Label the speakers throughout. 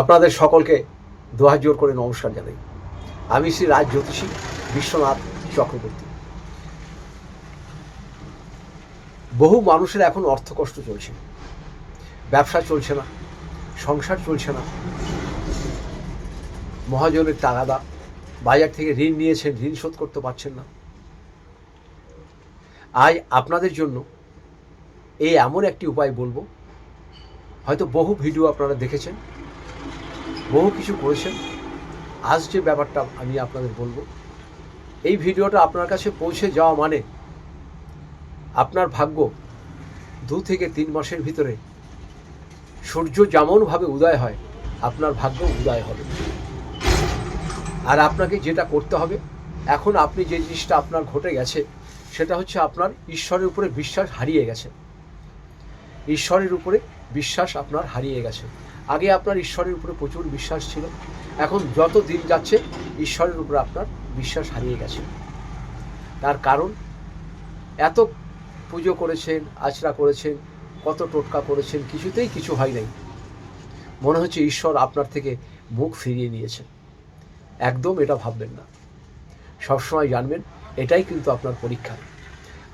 Speaker 1: আপনাদের সকলকে দোহাত জোর করে নমস্কার জানাই। আমি শ্রী রাজ জ্যোতিষী বিশ্বনাথ চক্রবর্তী। বহু মানুষের এখন অর্থকষ্ট চলছে। ব্যবসা চলছে না, সংসার চলছে না। মহাজনের তাগাদা বাজার থেকে ঋণ নিয়েছেন, ঋণ শোধ করতে পারছেন না। আজ আপনাদের জন্য এই এমন একটি উপায় বলব, হয়তো বহু ভিডিও আপনারা দেখেছেন। বহু কিছু করেছেন। আজ যে ব্যাপারটা আমি আপনাদের বলব, এই ভিডিওটা আপনার কাছে পৌঁছে যাওয়া মানে আপনার ভাগ্য দু থেকে তিন মাসের ভিতরে সূর্য যেমনভাবে উদয় হয়, আপনার ভাগ্য উদয় হবে। আর আপনাকে যেটা করতে হবে, এখন আপনি যে জিনিসটা আপনার ঘটে গেছে, সেটা হচ্ছে আপনার ঈশ্বরের উপরে বিশ্বাস হারিয়ে গেছে। ঈশ্বরের উপরে বিশ্বাস আপনার হারিয়ে গেছে। আগে আপনার ঈশ্বরের উপরে প্রচুর বিশ্বাস ছিল, এখন যত দিন যাচ্ছে, ঈশ্বরের উপরে আপনার বিশ্বাস হারিয়ে গেছে। তার কারণ, এত পুজো করেছেন, আচরা করেছেন, কত টোটকা করেছেন, কিছুতেই কিছু হয় নাই। মনে হচ্ছে ঈশ্বর আপনার থেকে মুখ ফিরিয়ে নিয়েছেন একদম এটা ভাববেন না। সবসময় জানবেন, এটাই কিন্তু আপনার পরীক্ষা।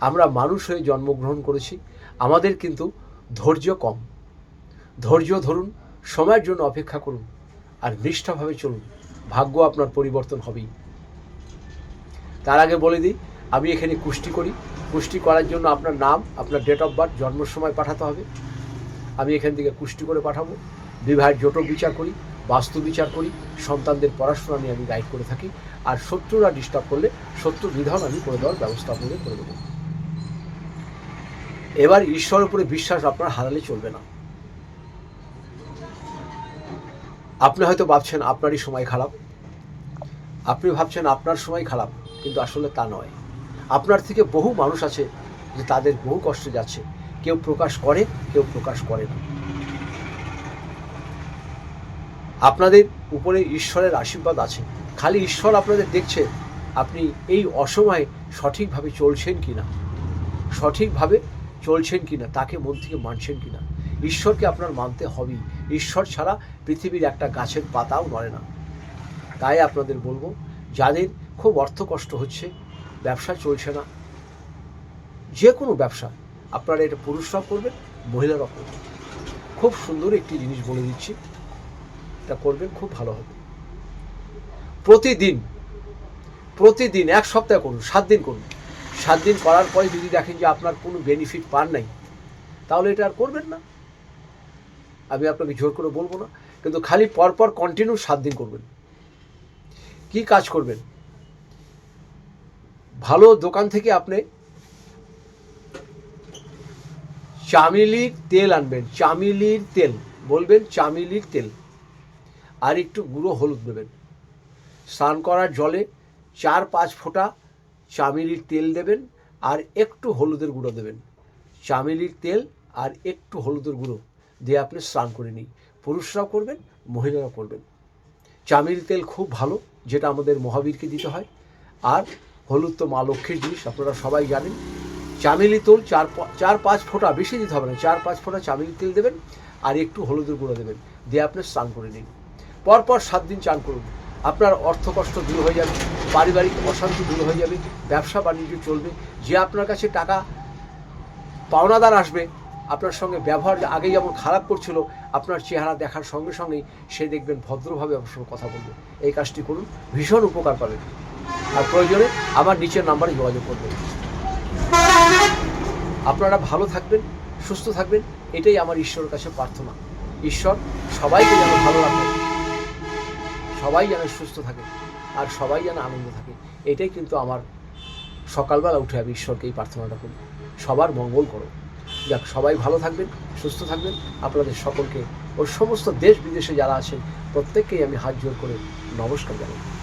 Speaker 1: আমরা মানুষ হয়ে জন্মগ্রহণ করেছি, আমাদের কিন্তু ধৈর্য কম। ধৈর্য ধরুন, সময়ের জন্য অপেক্ষা করুন, আর নিষ্ঠাভাবে চলুন। ভাগ্য আপনার পরিবর্তন হবেই। তার আগে বলে দিই, আমি এখানে কুষ্টি করি। কুষ্টি করার জন্য আপনার নাম, আপনার ডেট অফ বার্থ জন্ম সময় পাঠাতে হবে। আমি এখান থেকে কুষ্টি করে পাঠাবো। বিবাহের জটক বিচার করি, বাস্তু বিচার করি, সন্তানদের পড়াশোনা নিয়ে আমি গাইড করে থাকি, আর শত্রুরা ডিস্টার্ব করলে শত্রু বিধান আমি করে দেওয়ার ব্যবস্থা আপনাদের করে দেবো। এবার ঈশ্বরের উপরে বিশ্বাস আপনার হারালে চলবে না। আপনি হয়তো ভাবছেন আপনারই সময় খারাপ। আপনি ভাবছেন আপনার সময় খারাপ, কিন্তু আসলে তা নয়। আপনার থেকে বহু মানুষ আছে যে তাদের বহু কষ্টে যাচ্ছে। কেউ প্রকাশ করে, কেউ প্রকাশ করে না। আপনাদের উপরে ঈশ্বরের আশীর্বাদ আছে। খালি ঈশ্বর আপনাদের দেখছে, আপনি এই অসময়ে সঠিকভাবে চলছেন কি না সঠিকভাবে চলছেন কি না তাকে মন থেকে মানছেন কি না ঈশ্বরকে আপনার মানতে হবেই। ঈশ্বর ছাড়া পৃথিবীর একটা গাছের পাতাও নড়ে না। তাই আপনাদের বলব, যাদের খুব অর্থ কষ্ট হচ্ছে, ব্যবসা চলছে না যে কোনো ব্যবসা, আপনারা এটা পুরুষরাও করবেন, মহিলারাও করবেন। খুব সুন্দর একটি জিনিস বলে দিচ্ছি, এটা করবেন, খুব ভালো হবে। প্রতিদিন প্রতিদিন, এক সপ্তাহ করুন, সাত দিন করুন। সাত দিন করার পরে যদি দেখেন যে আপনার কোনো বেনিফিট পান নাই, তাহলে এটা আর করবেন না। আমি আপনাকে জোর করে বলব না, কিন্তু খালি পরপর কন্টিনিউ সাত দিন করবেন। কি কাজ করবেন? ভালো দোকান থেকে আপনি চামেলির তেল আনবেন চামেলির তেল, বলবেন চামেলির তেল। আর একটু গুঁড়ো হলুদ দেবেন স্নান করার জলে চার পাঁচ ফোঁটা চামেলির তেল দেবেন আর একটু হলুদের গুঁড়ো দেবেন। চামেলির তেল আর একটু হলুদের গুঁড়ো। দিয়ে আপনি স্নান করে নিই পুরুষরাও করবেন, মহিলারাও করবেন। চামেলি তেল খুব ভালো, যেটা আমাদের মহাবীরকে দিতে হয়। আর হলুদ তো মা লক্ষ্মীর জিনিস, আপনারা সবাই জানেন। চামেলি তেল, চার চার পাঁচ ফোঁটা, বেশি দিতে হবে না, চার পাঁচ ফোঁটা চামেলি তেল দেবেন আর একটু হলুদের গুঁড়ো দেবেন। দিয়ে আপনি স্নান করে নিন। পরপর সাত দিন চান করুন। আপনার অর্থ কষ্ট দূর হয়ে যাবে, পারিবারিক অশান্তি দূর হয়ে যাবে, ব্যবসা বাণিজ্য চলবে, যে আপনার কাছে টাকা পাওনাদার আসবে আপনার সঙ্গে ব্যবহার আগে যেমন খারাপ করছিল, আপনার চেহারা দেখার সঙ্গে সঙ্গেই সে দেখবেন ভদ্রভাবে আপনার সঙ্গে কথা বলবে। এই কাজটি করুন, ভীষণ উপকার পাবেন আর প্রয়োজনে আমার নিচের নাম্বারে যোগাযোগ করবেন আপনারা ভালো থাকবেন, সুস্থ থাকবেন, এটাই আমার ঈশ্বরের কাছে প্রার্থনা। ঈশ্বর সবাইকে যেন ভালো রাখে সবাই যেন সুস্থ থাকে, আর সবাই যেন আনন্দ থাকে। এটাই কিন্তু আমার সকালবেলা উঠে আমি ঈশ্বরকে এই প্রার্থনাটা করি। সবার মঙ্গল করো। যাক, সবাই ভালো থাকবেন, সুস্থ থাকবেন। আপনাদের সকলকে ও সমস্ত দেশ বিদেশে যারা আছেন, প্রত্যেককেই আমি হাত জোর করে নমস্কার জানাই।